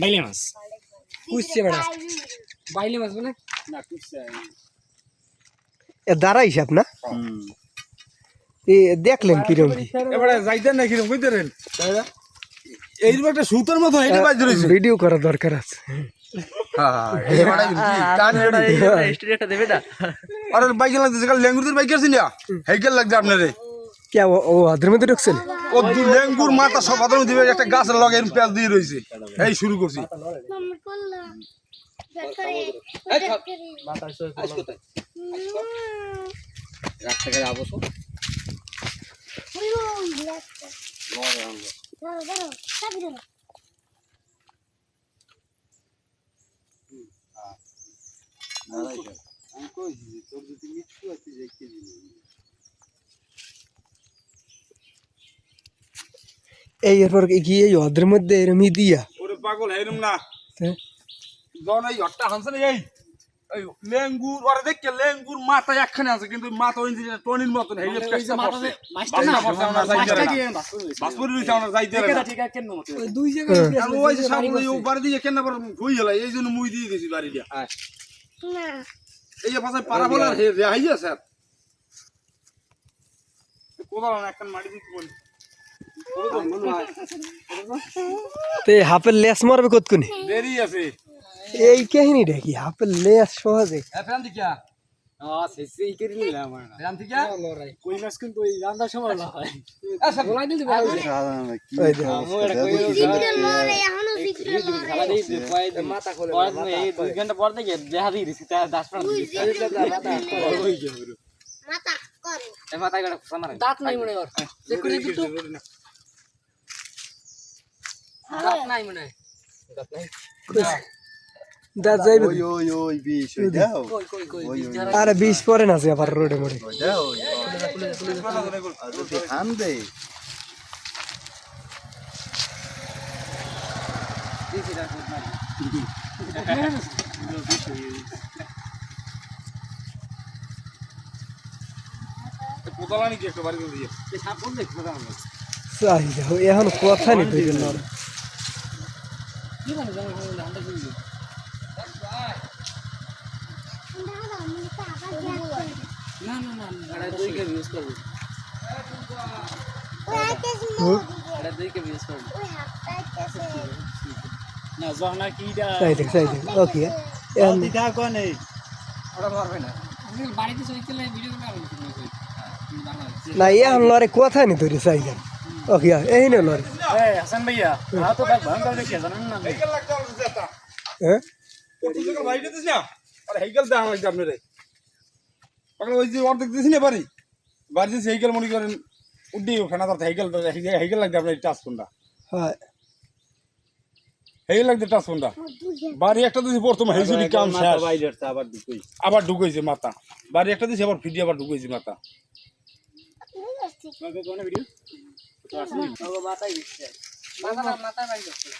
বাইলে মাছ। কুচছে বেড়া। বাইলে মাছ মানে? না কুচছে এ দাঁড়া হিসাব না এ দেখলেন কিরম কি? এবারে যাইতেন না কীরকম কইতেন এইরকম একটা সুতোর মতো এটা বাজে রয়েছে ভিডিও করা দরকার আছে। স্টুডিওটা দেবে না। আর বাইক লাগতেছে কাল লেঙ্গুরদের বাইক লাগছে আপনারে। কে ও ও মধ্যে ঢুকছেন? ও দু লেঙ্গুর মাথা সব আদর দিবে, একটা গাছ লগে পেঁয়াজ দিয়ে রয়েছে এই শুরু করছি। মম্মি করলাম বেকারে বেকারে রাস্তাঘাটে আবসো হুম লাগছে ধরো ধরো চাবি ধরো এই এরপর কি এই হাতের মধ্যে এরমই দিয়া ওরে পাগল হেরম না হ্যাঁ? জন এই হট্টা হানছে না এই? লেঙ্গুর ওরে দেখকে লেঙ্গুর মাথা একখানে আছে কিন্তু মাথা ওই যে টনির মতন হেই বাসপুরি রইছে আমরা যাইতে না দুই জায়গায় ওই যে সামনে বাড়ি দিয়ে কেন ধুই গেল এই জন্য মুই দিয়ে দিয়েছি বাড়ি দিয়া। না। এই যে পাশে পারা বলার হে রেহাইয়া স্যার। কোদাল না একখান মাটি দিতে বলি তো হাফের লেস মারবে কতক্ষণে? দেরি আছে। এই কাহিনীটা কি হাফের লেস সহজে। দেখো। মাথা। দাঁত নাই মনে চেক করে কিন্তু দাঁত নাই মনে দাঁত নাই? দা যাইবে ওই ওই বিষ ওই দাও। কই কই কই আরে বিষ পরে না আবার রোডে মোড়ে দাও আন দে। কোদাল কি একটা বাড়ি দিয়ে না এখন কথা নেই তুই লড় কি জানি জানি আমরা কি দাদা আমি তো আবার না না না এটা দুই কে ইউজ করব এটা দুই কে ইউজ করব না জহনা কিটা চাই দেখ চাই ওকে এখন দিদা কোনে ওটা পারবে না বাড়িতে সই চলে ভিডিও করে না এখন লড়ে কথা নেই তোর চাই দেখ ওকে এই নে লড়ে এই হাসান ভাইয়া আ তো ভয়ঙ্কর দেখে জানেন না? হেইকেল লাগছে আমার জেতা হ্যাঁ কত টাকা না? আরে হেইকেল দেখা লাগছে আপনারে। পাগল ওই যে অর্ধেক দিছি না বাড়ি? বাড়ি দিছি মনে করেন উড্ডি ওখানে তো হেইকেল হেইকেল লাগছে আপনার টাচ হয়। লাগছে বাড়ি একটা দিছি প্রথম হেইজুরি কাম শেষ। আবার ঢুকাইছে মাথা। বাড়ি একটা দিছি আবার ফিডি আবার ঢুকাইছে মাথা। ভিডিও মাথায় দিচ্ছে। মাথা মাথা যাচ্ছে